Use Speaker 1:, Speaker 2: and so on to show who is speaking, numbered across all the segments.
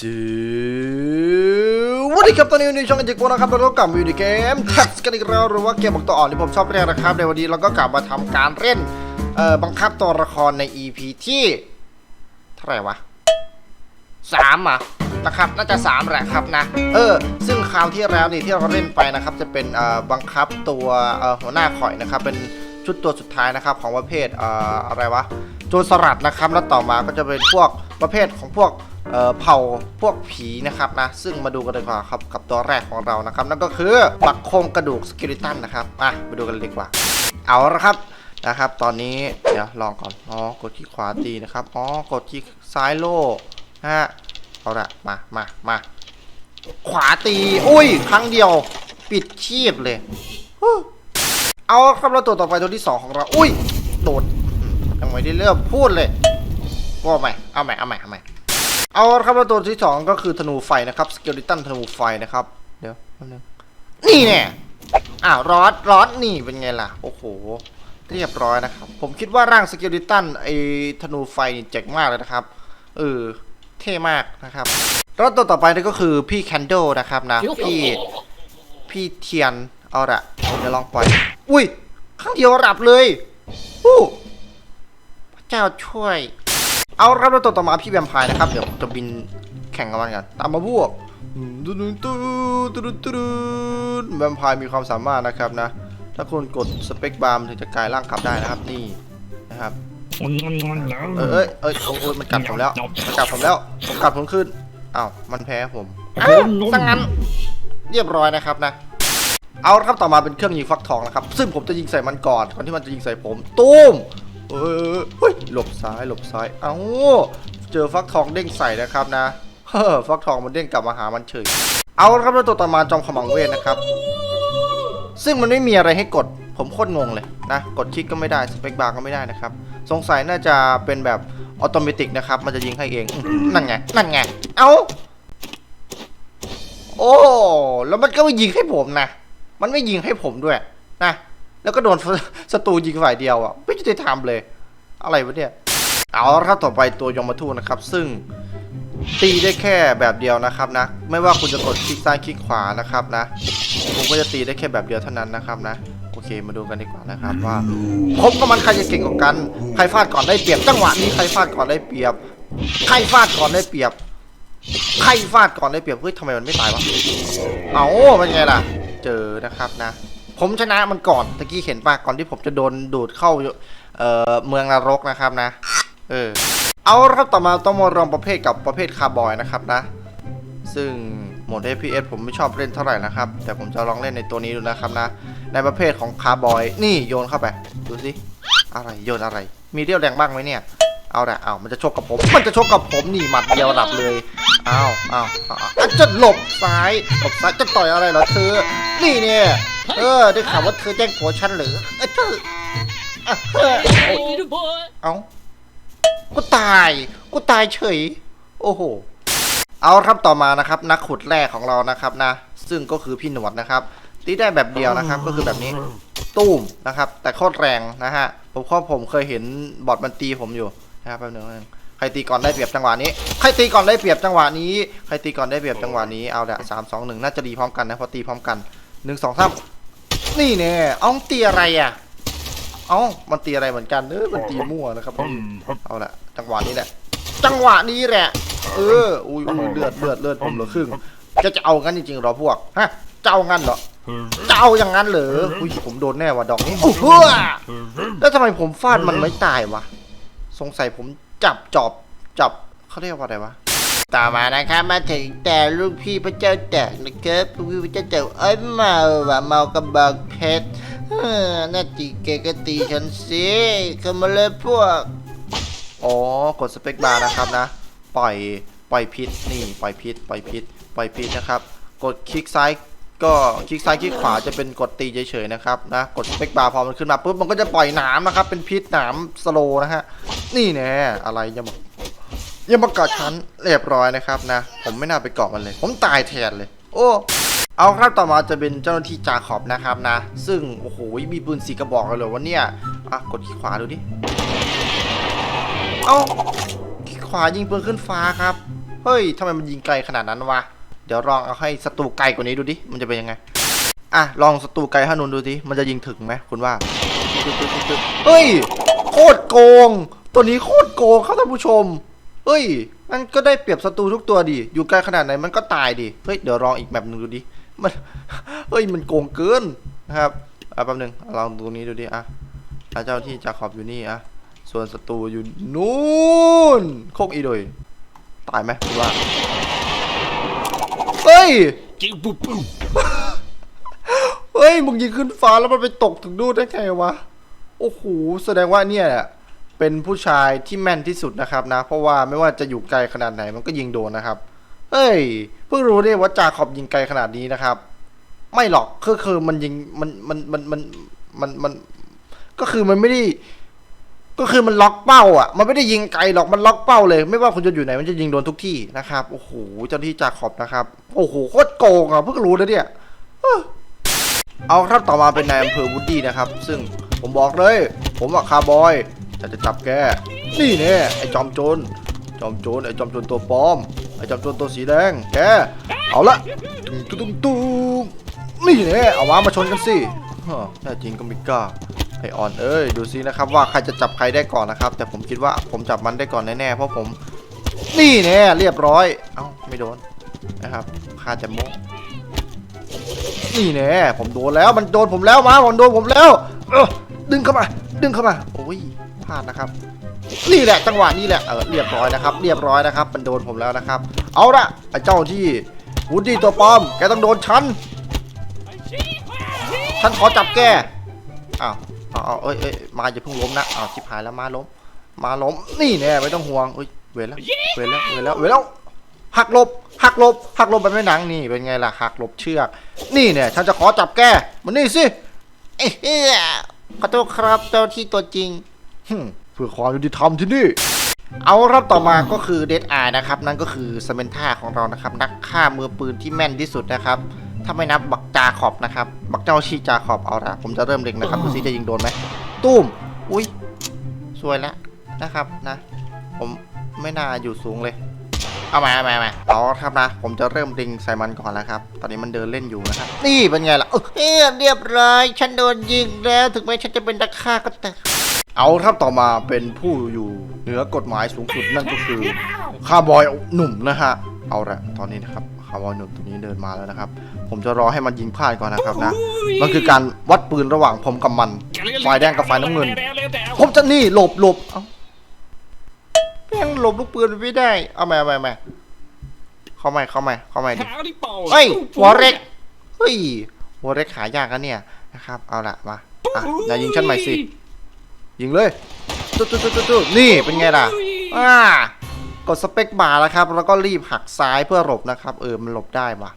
Speaker 1: สวัสดีครับตอนนี้อยู่ในช่องเจ็กโกนะครับเราก็กลับมาอยู่ในเกมแท็กกันอีกแล้วหรือว่าเกมบอกตัวอ่อนที่ผมชอบเรียกนะครับในวันนี้เราก็กลับมาทำการเล่นเอ่อบังคับตัวละครใน EP ที่เท่าไหร่วะสามอะนะครับน่าจะสามแหละครับนะเออ ซึ่งคราวที่แล้วนี่ที่เราเล่นไปนะครับ จะเป็นเอ่อบังคับตัวเอ่อหัวหน้าข่อยนะครับ เป็นชุดตัวสุดท้ายนะครับของประเภทเอ่ออะไรวะโจรสลัดนะครับ แล้วต่อมาก็จะเป็นพวก ประเภทของพวกเผ่าพวกผีนะครับนะซึ่งมาดูกันดีกว่าครับกับตัวแรกของเรานะครับ นั่นก็คือปักโครงกระดูกสกิลิตันนะครับอะมาดูกันเลยดีกว่า เอาละครับนะครับ ตอนนี้เดี๋ยวลองก่อนอ๋อกดที่ขวาตีนะครับอ๋อกดที่ซ้ายโล่นะฮะเอาละมามามาขวาตีอุ้ย ครั้งเดียว ปิดชีพเลยเอาครับเราตัวต่อไปตัวที่สองของเรา อุ้ยโดดยังไม่ได้เริ่มพูดเลย ว่าใหม่ เอาใหม่ เอาใหม่ เอาใหม่ เอาครับแล้วตัวที่สองก็คือธนูไฟนะครับ สเกลิตันธนูไฟนะครับ เดี๋ยวนึงนี่แน่อ้าวรอดรอดนี่เป็นไงล่ะ โอ้โห เรียบร้อยนะครับ ผมคิดว่าร่างสเกลิตันไอธนูไฟนี่เจ๋งมากเลยนะครับ เออ เท่มากนะครับแล้วตัวต่อไปนี่ก็คือพี่แคนโดนะครับนะ พี่ พี่เทียน เอาละเดี๋ยวลองปล่อย อุ้ยครั้งเดียวรับเลยอู้พระเจ้าช่วย เอาละครับแล้วตัวต่อมาพี่แวมไพร์นะครับ เดี๋ยวจะบินแข่งกับมันกัน ตามมาพวกตูดตูดตูดตูดแวมไพร์มีความสามารถนะครับนะ ถ้าคุณกดสเปคบาร์มถึงจะกลายร่างขับได้นะครับนี่นะครับ เอยเอ้ยเอ้ยโอ้ยโอ้ยมันกัดผมแล้วมันกัดผมแล้วผมกัดผมขึ้นอ้าวมันแพ้ผมอ้าวสังงั้นเรียบร้อยนะครับนะ เอาละครับต่อมาเป็นเครื่องยิงฟักทองนะครับ ซึ่งผมจะยิงใส่มันก่อนก่อนที่มันจะยิงใส่ผม ตุ้มเออเฮ้ย หลบซ้ายหลบซ้าย เอ้า เจอฟักทองเด้งใส่นะครับนะ เฮ้อฟักทองมันเด้งกลับมาหามันเฉย เอาละครับแล้วตัวต่อมาจอมขมังเวทนะครับ ซึ่งมันไม่มีอะไรให้กด ผมโคตรงงเลยนะ กดคลิกก็ไม่ได้ สเปคบาร์ก็ไม่ได้นะครับ สงสัยน่าจะเป็นแบบออโตเมติกนะครับ มันจะยิงให้เอง นั่นไง นั่นไง เอ้า โอ้ แล้วมันก็ไม่ยิงให้ผมนะ มันไม่ยิงให้ผมด้วยนะ แล้วก็โดนศัตรูยิงฝ่ายเดียวอะ ไม่ยุติธรรมเลย อะไรวะเนี่ย เอาละครับต่อไปตัวยมทูตนะครับ ซึ่งตีได้แค่แบบเดียวนะครับนะ ไม่ว่าคุณจะกดคลิกซ้ายคลิกขวานะครับนะผมก็จะตีได้แค่แบบเดียวเท่านั้นนะครับนะโอเคมาดูกันดีกว่านะครับว่าผมกับมันใครจะเก่งกว่ากันใครฟาดก่อนได้เปรียบจังหวะนี้ใครฟาดก่อนได้เปรียบใครฟาดก่อนได้เปรียบใครฟาดก่อนได้เปรียบเฮ้ยทำไมมันไม่ตายวะเอาเป็นไงล่ะ เจอนะครับนะ ผมชนะมันก่อนตะกี้เห็นปะก่อนที่ผมจะโดนดูดเข้าเอ่อเมืองนรกนะครับนะ เออ เอาครับต่อมาต้องมาลองประเภทกับประเภทคาร์บอยนะครับนะ ซึ่งโหมด FPS ผมไม่ชอบเล่นเท่าไหร่นะครับ แต่ผมจะลองเล่นในตัวนี้ดูนะครับนะ ในประเภทของคาร์บอย นี่โยนเข้าไป ดูสิ อะไรโยนอะไร มีเรี่ยวแรงบ้างไหมเนี่ย เอาละเอามันจะชกกับผม มันจะชกกับผมนี่หมัดเดียวหลับเลยเอาเอาเอาเอาอะจะหลบซ้ายหลบซ้ายจะต่อยอะไรเหรอเธอ นี่เนี่ยเออได้ข่าวว่าเธอแจ้งผัวฉันหรือเออเธอเออเอากูตายกูตายเฉย โอ้โหเอาครับต่อมานะครับนักขุดแร่ของเรานะครับนะ ซึ่งก็คือพี่หนวดนะครับตีได้แบบเดียวนะครับก็คือแบบนี้ ตุ้มนะครับ แต่โคตรแรงนะฮะผมข้อผมเคยเห็นบอทมันตีผมอยู่ นะครับแป๊บนึงแป๊บนึงใครตีก่อนได้เปรียบจังหวะนี้ใครตีก่อนได้เปรียบจังหวะนี้ใครตีก่อนได้เปรียบจังหวะนี้เอาละสามสองหนึ่งน่าจะดีพร้อมกันนะเพราะตีพร้อมกันหนึ่งสองสามนี่เนี่ยเอาตีอะไรอะเอ้ามันตีอะไรเหมือนกันเออมันตีมั่วนะครับเอาละจังหวะนี้แหละ จังหวะนี้แหละ เอออุ้ยอุ้ยเลือดเลือดเลือดผมเหลือครึ่งจะจะเอางั้นจริงๆเหรอพวกฮะจะเอางั้นเหรอจะเอาอย่างนั้นเหรออุ้ยผมโดนแน่ว่ะดอกนี้โอ้โหแล้วทำไมผมฟาดมันไม่ตายวะ สงสัยผมจับจอบจับเขาเรียกว่าอะไรวะต่อมานะครับมาถึงแต่ลูกพี่พระเจ้าแตกนะครับลูกพี่พระเจ้าแตกเอ้ยเมาว่ะเมากระบอกเพชรเออน่าตีเกก็ตีฉันสิเข้ามาเลยพวกอ๋อกดสเปคบาร์นะครับนะ ปล่อยปล่อยพิษนี่ ปล่อยพิษปล่อยพิษปล่อยพิษนะครับ กดคลิกซ้าย ก็คลิกซ้ายคลิกขวาจะเป็นกดตีเฉยๆนะครับนะกดสเปคบาร์พอมันขึ้นมาปุ๊บมันก็จะปล่อยหนามนะครับ เป็นพิษหนามสโลนะฮะนี่แน่อะไรยังมาอยังมาเกาะชั้นเรียบร้อยนะครับนะ ผมไม่น่าไปเกาะมันเลย ผมตายแทนเลย โอ้เอาครับต่อมาจะเป็นเจ้าหน้าที่จาขอบนะครับนะ ซึ่งโอ้โหมีปืนสีกระบอกเลยเหรอวะเนี่ยอะกดคลิกขวาดูดิเอ้าคลิกขวายิงปืนขึ้นฟ้าครับ เฮ้ยทำไมมันยิงไกลขนาดนั้นวะ เดี๋ยวลองเอาให้ศัตรูไกลกว่านี้ดูดิ มันจะเป็นยังไง อะ ลองศัตรูไกลฮานุนดูดิ มันจะยิงถึงไหมคุณว่า เฮ้ย โคตรโกง ตัวนี้โคตรโกงครับท่านผู้ชม เฮ้ย มันก็ได้เปรียบศัตรูทุกตัวดิ อยู่ไกลขนาดไหนมันก็ตายดิ เฮ้ย เดี๋ยวลองอีกแบบหนึ่งดูดิ มัน เฮ้ย มันโกงเกินนะครับอะแป๊บหนึงลองตรงนี้ดูดิ อะอะเจ้าที่จาขอบอยู่นี่อะ ส่วนศัตรูอยู่นู่น โคกอีโดยตายไหมคุณว่า เฮ้ย
Speaker 2: จิ้วปุ๊บปุ๊บ
Speaker 1: เฮ้ยมึงยิงขึ้นฟ้าแล้วมันไปตกถึงนู่นได้ไงวะโอ้โหแสดงว่าเนี่ยแหละเป็นผู้ชายที่แม่นที่สุดนะครับนะ เพราะว่าไม่ว่าจะอยู่ไกลขนาดไหนมันก็ยิงโดนนะครับ เฮ้ย เพิ่งรู้ได้ว่าจาขอบยิงไกลขนาดนี้นะครับ ไม่หรอกคือคือมันยิงมันมันมันมันมันมันก็คือมันไม่ได้ ก็คือมันล็อกเป้าอะ มันไม่ได้ยิงไกลหรอก มันล็อกเป้าเลย ไม่ว่าคุณจะอยู่ไหนมันจะยิงโดนทุกที่นะครับ โอ้โห เจ้าที่จากขอบนะครับ โอ้โห โคตรโกงอะ เพิ่งรู้นะเนี่ย เอาครับต่อมาเป็นนายอำเภอวูดดี้นะครับ ซึ่งผมบอกเลย ผมอะคาร์บอยจะจะจับแก นี่เนี่ยไอ้จอมโจร จอมโจร ไอ้จอมโจรตัวปลอม ไอ้จอมโจรตัวสีแดง แก เอาละตุ้มตุ้มตุ้มนี่เนี่ยเอาวามาชนกันสิฮะแน่จริงก็ไมิกล้า ไอออนเอ้ยดูซินะครับว่าใครจะจับใครได้ก่อนนะครับ แต่ผมคิดว่าผมจับมันได้ก่อนแน่ๆเพราะผม นี่เนี่ยเรียบร้อย เอ้าไม่โดนนะครับคาจะโมนี่แน่ผมโดนแล้วมันโดนผมแล้วมาผมโดนผมแล้ว เออดึงเข้ามา ดึงเข้ามาโอ้ยพลาดนะครับ นี่แหละจังหวะนี้แหละเออเรียบร้อยนะครับ เรียบร้อยนะครับ มันโดนผมแล้วนะครับ เอาละไอ้เจ้าที่วูดดี้ตัวปลอม แกต้องโดนฉันฉันขอจับแกอ้าว เอาเอาเอ้ยเอ้ยมาอย่าเพิ่งล้มนะอ้าวชิบหายแล้วมาล้ม มาล้ม นี่แน่ไม่ต้องห่วงเอ้ยเวรแล้วเวรแล้วเวรแล้วเวรแล้วหักหลบหักหลบหักหลบแบบไม่หนังนี่เป็นไงล่ะหักหลบเชือก นี่เนี่ยฉันจะขอจับแกมันนี่สิเอ้ยเอ้ยขอโทษครับเจ้าที่ตัวจริงหึ่มเพื่อความยุติธรรมที่นี่ เอาครับต่อมาก็คือเดดอายนะครับ นั่นก็คือสเมนท่าของเรานะครับ นักฆ่ามือปืนที่แม่นที่สุดนะครับ ถ้าไม่นับบักจาขอบนะครับ บักเจ้าชีจาขอบเอาละผมจะเริ่มเล็งนะครับดูซิจะยิงโดนไหมตุ้ม อุ้ยสวยแล้วนะครับนะ ผมไม่น่าอยู่สูงเลย เอามาเอามาเอามาเอาครับนะ ผมจะเริ่มดิงใส่มันก่อนแล้วครับ ตอนนี้มันเดินเล่นอยู่นะครับ นี่เป็นไงล่ะเออเอ้เรียบร้อย ฉันโดนยิงแล้ว ถึงแม้ฉันจะเป็นนักฆ่าก็แต่เอาครับต่อมาเป็นผู้อยู่เหนือกฎหมายสูงสุดนั่นก็คือคาร์บอยหนุ่มนะฮะ เอาละตอนนี้นะครับ คาร์บอยหนุ่มตัวนี้เดินมาแล้วนะครับ ผมจะรอให้มันยิงพลาดก่อนนะครับนะ มันคือการวัดปืนระหว่างผมกับมัน ฝ่ายแดงกับฝ่ายน้ำเงิน ผมจะนี่หลบหลบเอ้าแม่งหลบลูกปืนไม่ได้ เอามาเอามาเอามาเข้ามาเข้ามาเข้ามาดิ
Speaker 2: หาดิเป่า
Speaker 1: เฮ้ยหัวเร็ก เฮ้ยหัวเร็กหายากกันเนี่ยนะครับ เอาละมาอะอย่ายิงฉันใหม่สิ ยิงเลยตุ๊ดตุ๊ดตุ๊ดตุ๊ดนี่เป็นไงล่ะอ่า กดสเปคบาร์แล้วครับ แล้วก็รีบหักซ้ายเพื่อหลบนะครับ เออ มันหลบได้ว่ะ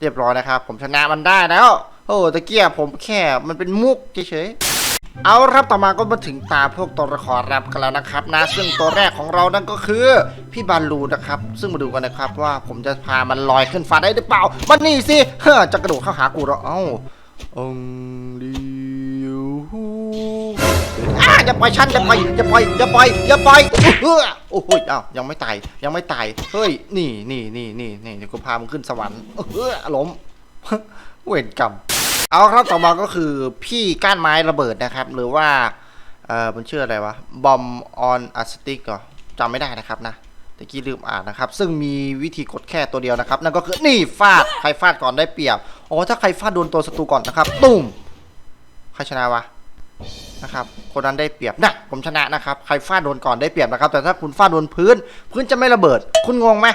Speaker 1: เรียบร้อยนะครับ ผมชนะมันได้แล้ว โอ้ตะเกียบผมแค่มันเป็นมุกเฉยๆ เอาครับต่อมาก็มาถึงตาพวกตัวละครรับกันแล้วนะครับนะ ซึ่งตัวแรกของเรานั่นก็คือ พี่บาลูนะครับ ซึ่งมาดูกันนะครับว่าผมจะพามันลอยขึ้นฟ้าได้หรือเปล่า มันนี่สิ เฮ้อจะกระโดดเข้าหากูแล้วเอ้าองลีฮูอ่ อย่าปล่อยฉันอย่าปล่อยอย่าปล่อยอย่าปล่อยอย่าปล่อยเฮ้อโอ้โหอ้าวยังไม่ตายยังไม่ตายเฮ้ยนี่นี่นี่นี่นี่เดี๋ยวกูพามันขึ้นสวรรค์เฮ้อล้มเวรกรรมเอาครับต่อมาก็คือพี่ก้านไม้ระเบิดนะครับ หรือว่าเออมันชื่ออะไรวะบอมออนอะสติกก็จำไม่ได้นะครับนะตะกี้ลืมอ่านนะครับ ซึ่งมีวิธีกดแค่ตัวเดียวนะครับ นั่นก็คือนี่ฟาดใครฟาดก่อนได้เปรียบอ๋อถ้าใครฟาดโดนตัวศัตรูก่อนนะครับตุ้มใครชนะวะ นะครับคนนั้นได้เปรียบนะผมชนะนะครับใครฟาดโดนก่อนได้เปรียบนะครับ แต่ถ้าคุณฟาดโดนพื้น พื้นจะไม่ระเบิด คุณงงไหม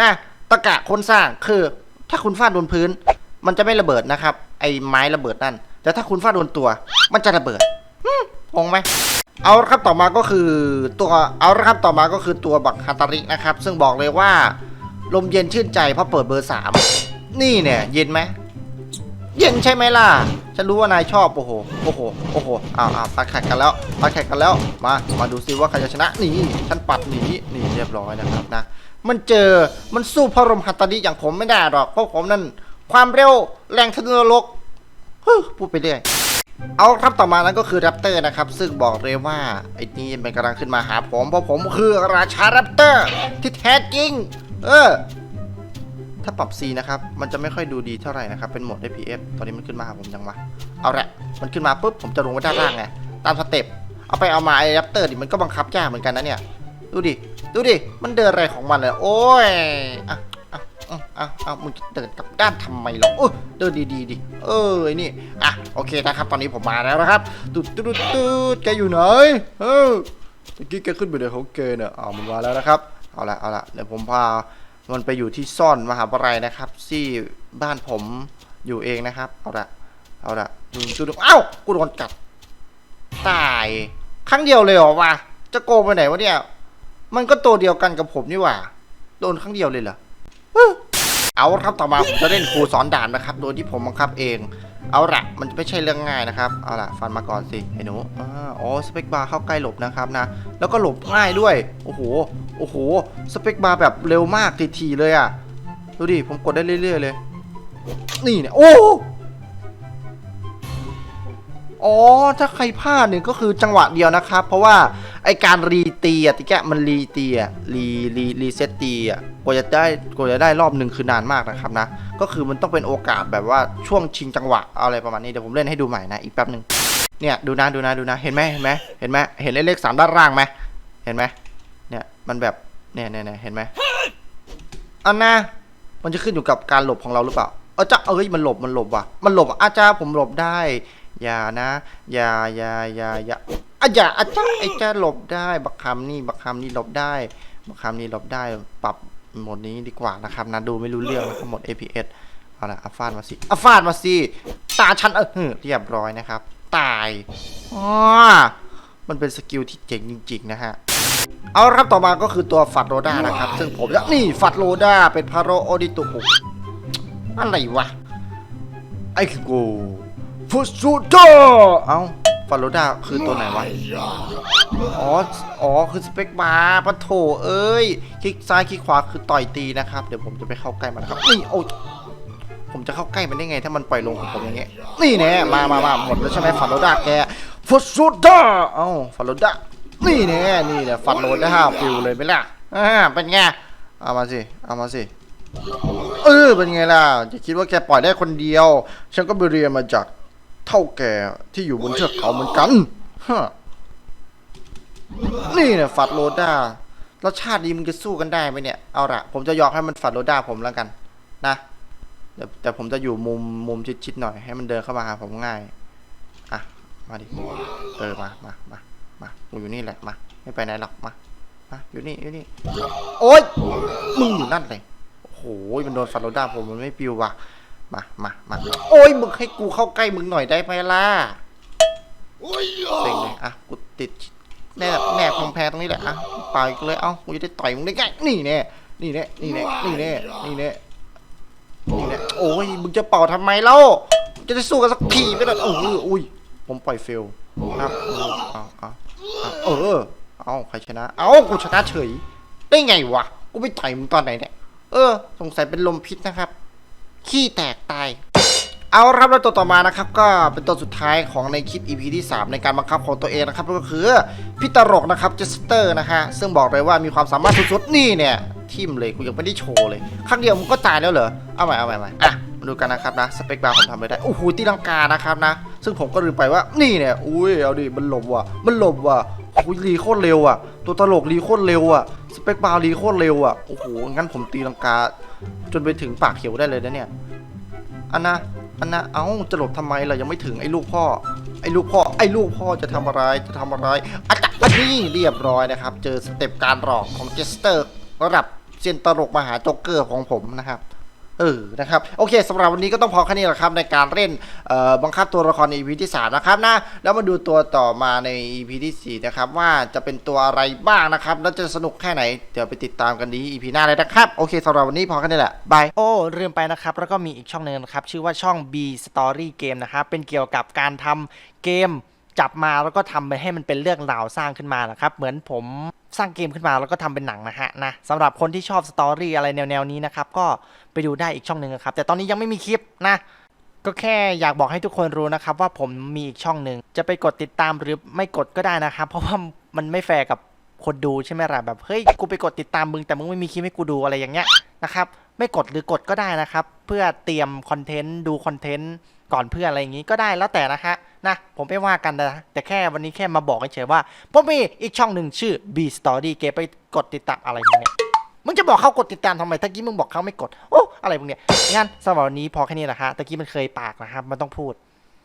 Speaker 1: นะตะกะคนสร้างคือ ถ้าคุณฟาดโดนพื้น มันจะไม่ระเบิดนะครับ ไอ้ไม้ระเบิดนั่น แต่ถ้าคุณฟาดโดนตัว มันจะระเบิดงงไหมเอาละครับต่อมาก็คือตัวเอาละครับต่อมาก็คือตัวบักฮาตารินะครับ ซึ่งบอกเลยว่า ลมเย็นชื่นใจเพราะเปิดเบอร์สามนี่เนี่ยเย็นไหม เย็นใช่ไหมล่ะ ฉันรู้ว่านายชอบ โอ้โห โอ้โห โอ้โห อ้าวอ้าวตัดแข่งกันแล้วตัดแข่งกันแล้ว มา มาดูซิว่าใครจะชนะ นี่ ฉันปัดหนี นี่เรียบร้อยนะครับนะ มันเจอ มันสู้พระรมฮัตตาริอย่างผมไม่ได้หรอก เพราะผมนั่น ความเร็วแรงทะนุนรกฮึพูดไปเรื่อยเอาครับต่อมานั้นก็คือแรปเตอร์นะครับ ซึ่งบอกเลยว่าไอ้นี่มันกำลังขึ้นมาหาผม เพราะผมคือราชาแรปเตอร์ที่แท้จริง เออ ถ้าปรับ C นะครับ มันจะไม่ค่อยดูดีเท่าไหร่นะครับ เป็นโหมด FPS ตอนนี้มันขึ้นมาหาผมจังวะ เอาละ มันขึ้นมาปุ๊บ ผมจะลงไปด้านล่างไง ตามสเต็ป เอาไปเอามาไอ้แรปเตอร์ดิ มันก็บังคับยากเหมือนกันนะเนี่ย ดูดิ ดูดิ มันเดินอะไรของมันเลย โอ้ยอะอะอะอะอะมึงจะเดินกลับด้านทำไมหรอเออเดินดีๆดิ เออไอ้นี่ อะ โอเคนะครับ ตอนนี้ผมมาแล้วนะครับตุ๊ดตุ๊ดตุ๊ดแกอยู่ไหน เออเมื่อกี้แกขึ้นไปเดี๋ยวเขาเกณฑ์อะเอามันมาแล้วนะครับ เอาละเอาละเดี๋ยวผมพา มันไปอยู่ที่ซ่อนมหาวิทยาลัยนะครับที่บ้านผมอยู่เองนะครับ เอาละเอาละดูดูดูเอ้ากูโดนกัดตายครั้งเดียวเลยเหรอวะจะโกงไปไหนวะเนี่ย มันก็ตัวเดียวกันกับผมนี่หว่า โดนครั้งเดียวเลยเหรอ เอาละครับต่อมาผมจะเล่นครูสอนด่านนะครับ โดยที่ผมบังคับเอง เอาละมันไม่ใช่เรื่องง่ายนะครับ เอาละฟันมาก่อนสิไอ้หนูอาอ๋อสเปคบาร์เข้าใกล้หลบนะครับนะ แล้วก็หลบง่ายด้วย โอ้โห โอ้โห สเปคบาร์แบบเร็วมากทีๆเลยอะ ดูดิ ผมกดได้เรื่อยๆเลย นี่เนี่ย โอ้อ๋อ ถ้าใครพลาดเนี่ยก็คือจังหวะเดียวนะครับ เพราะว่า ไอการรีตีอะติแกะมันรีตีอะรีรีรีเซตตีอะกว่าจะได้กว่าจะได้รอบหนึ่งคือนานมากนะครับนะ ก็คือมันต้องเป็นโอกาสแบบว่าช่วงชิงจังหวะอะไรประมาณนี้เดี๋ยวผมเล่นให้ดูใหม่นะอีกแป๊บหนึ่งเนี่ยดูนะดูนะดูนะเห็นไหมเห็นไหมเห็นไหมเห็นเลขสามด้านล่างไหมเห็นไหมเนี่ยมันแบบเนี่ยเนี่ยเนี่ยเห็นไหมอันนะมันจะขึ้นอยู่กับการหลบของเราหรือเปล่าเออจะเอ้ยมันหลบมันหลบว่ะมันหลบอะอาจารย์ผมหลบได้อย่านะอย่าอย่าอย่าอย่า อะอย่าอาจารย์ไอ้จ้าหลบได้ บักคำนี่ บักคำนี่หลบได้ บักคำนี่หลบได้ ปรับโหมดนี้ดีกว่านะครับนะดูไม่รู้เรื่องนะครับโหมด APS เอาละอัฟฟาดมาสิอัฟฟาดมาสิ ตาฉันเออเรียบร้อยนะครับ ตายอ๋อมันเป็นสกิลที่เจ๋งจริง ๆ นะฮะ เอาครับต่อมาก็คือตัวฟัดโรด้านะครับ ซึ่งผมจะนี่ฟัดโรด้าเป็นพาโรโอดิตุหุอะไรวะ ไอ้กูฟุตซูโดเอ้า ฟาโรดาคือตัวไหนวะ อ๋อ อ๋อ คือสเปกบาปะโถเอ้ย คลิกซ้ายคลิกขวาคือต่อยตีนะครับ เดี๋ยวผมจะไปเข้าใกล้มันนะครับนี่โอ้ยผมจะเข้าใกล้มันได้ไง ถ้ามันปล่อยลงของผมอย่างเงี้ย นี่แน่มามามาหมดแล้วใช่ไหมฟาโรดาแกฟุตซูโดเอ้าฟาโรดานี่แน่นี่เนี่ฟาโรดาฟิวเลยไหมล่ะ อ่า เป็นไง เอามาสิ เอามาสิเออเป็นไงล่ะจะคิดว่าแกปล่อยได้คนเดียว ฉันก็ไปเรียนมาจาก เท่าแก่ที่อยู่บนเทือกเขาเหมือนกันฮะนี่เนี่ยฟัดโรด้ารสชาติดีมึงจะสู้กันได้ไหมเนี่ย เอาละผมจะยอมให้มันฟัดโรด้าผมแล้วกัน นะเดี๋ยวแต่ผมจะอยู่มุมมุมชิดๆหน่อยให้มันเดินเข้ามาหาผมง่าย อะ มาดิ เออ มา มา มา มากูอยู่นี่แหละ มา ไม่ไปไหนหรอก มา มา อยู่นี่ อยู่นี่ โอ๊ย มึงอยู่นั่นเลย โอ้โห มันโดนฟันโรด้าผมมันไม่ปิวว่ะ มามามาโอ้ยมึงให้กูเข้าใกล้มึงหน่อยได้ไหมล่ะเซ็งเลยอะกูติดแน่แน่พงแพรตรงนี้แหละอะปล่อยกูเลยเอ้ากูจะได้ต่อยมึงได้ไงนี่แน่นี่แน่นี่แน่นี่แน่นี่แน่นี่แน่โอ้ยมึงจะเป่าทำไมเล่าจะได้สู้กันสักทีไม่ได้เอออุ้ยผมปล่อยเฟลครับเออเอาเอาเอาเออเอาใครชนะ เอากูชนะเฉย ได้ไงวะกูไปต่อยมึงตอนไหนเนี่ยเออ สงสัยเป็นลมพิษนะครับ ขี้แตกตาย เอาครับแล้วตัวต่อมานะครับ ก็เป็นตัวสุดท้ายของในคลิป EP ที่ 3 ในการบังคับของตัวเองนะครับก็คือพี่ตลกนะครับเจสเตอร์นะฮะซึ่งบอกเลยว่ามีความสามารถสุดๆนี่เนี่ยทิมเลยกูยังไม่ได้โชว์เลยครั้งเดียวมึงก็ตายแล้วเหรอเอาใหม่เอาใหม่ใหม่อะมาดูกันนะครับนะสเปคบาร์ผมทำไม่ได้โอ้โหตีลังกานะครับนะ ซึ่งผมก็ลืมไปว่านี่เนี่ยอุ้ยเอาดิมันหลบว่ะมันหลบว่ะโอ้ยรีโคตรเร็วอะตัวตลกรีโคตรเร็วอะ สเปคบารีโคตรเร็วอะ โอ้โห งั้นผมตีลังกา จนไปถึงปากเขียวได้เลยนะเนี่ย อันนะ อันนะ เอ้า จะหลบทำไมล่ะ ยังไม่ถึงไอ้ลูกพ่อ ไอ้ลูกพ่อ ไอ้ลูกพ่อจะทำอะไร จะทำอะไรอันอันนี้เรียบร้อยนะครับ เจอสเต็ปการหลอกของเจสเตอร์ระดับเซียนตลกมหาโจ๊กเกอร์ของผมนะครับ เออ นะครับ โอเคสำหรับวันนี้ก็ต้องพอแค่นี้แหละครับในการเล่นบังคับตัวละครใน EP ที่ 3 นะครับนะ แล้วมาดูตัวต่อมาใน EP ที่ 4 นะครับว่าจะเป็นตัวอะไรบ้างนะครับ แล้วจะสนุกแค่ไหน เดี๋ยวไปติดตามกันดี EP หน้าเลยนะครับ โอเคสำหรับวันนี้พอแค่นี้แหละ บาย โอ้ลืมไปนะครับ แล้วก็มีอีกช่องหนึ่งนะครับ ชื่อว่าช่อง B Story Game นะครับ เป็นเกี่ยวกับการทำเกมจับมาแล้วก็ทำไปให้มันเป็นเรื่องราวสร้างขึ้นมานะครับ เหมือนผม สร้างเกมขึ้นมาแล้วก็ทำเป็นหนังนะฮะนะสำหรับคนที่ชอบสตอรี่อะไรแนวๆนี้นะครับก็ไปดูได้อีกช่องหนึ่งครับแต่ตอนนี้ยังไม่มีคลิปนะก็แค่อยากบอกให้ทุกคนรู้นะครับว่าผมมีอีกช่องหนึ่งจะไปกดติดตามหรือไม่กดก็ได้นะครับเพราะว่ามันไม่แฟร์กับคนดูใช่ไหมล่ะแบบเฮ้ยกูไปกดติดตามมึงแต่มึงไม่มีคลิปให้กูดูอะไรอย่างเงี้ยนะครับไม่กดหรือกดก็ได้นะครับ เพื่อเตรียมคอนเทนต์ดูคอนเทนต์ก่อนเพื่ออะไรอย่างงี้ก็ได้แล้วแต่นะฮะ นะ ผมไม่ว่ากันนะ แต่แค่วันนี้แค่มาบอกเฉยๆว่าผมมีอีกช่องหนึ่งชื่อ B Story เกไปกดติดตามอะไรมึงเนี่ยมึงจะบอกเขากดติดตามทำไมตะกี้มึงบอกเขาไม่กด โอ้ อะไรพวกเนี้ยงั้นสำหรับวันนี้พอแค่นี้แหละฮะตะกี้มันเคยปากนะครับ มันต้องพูด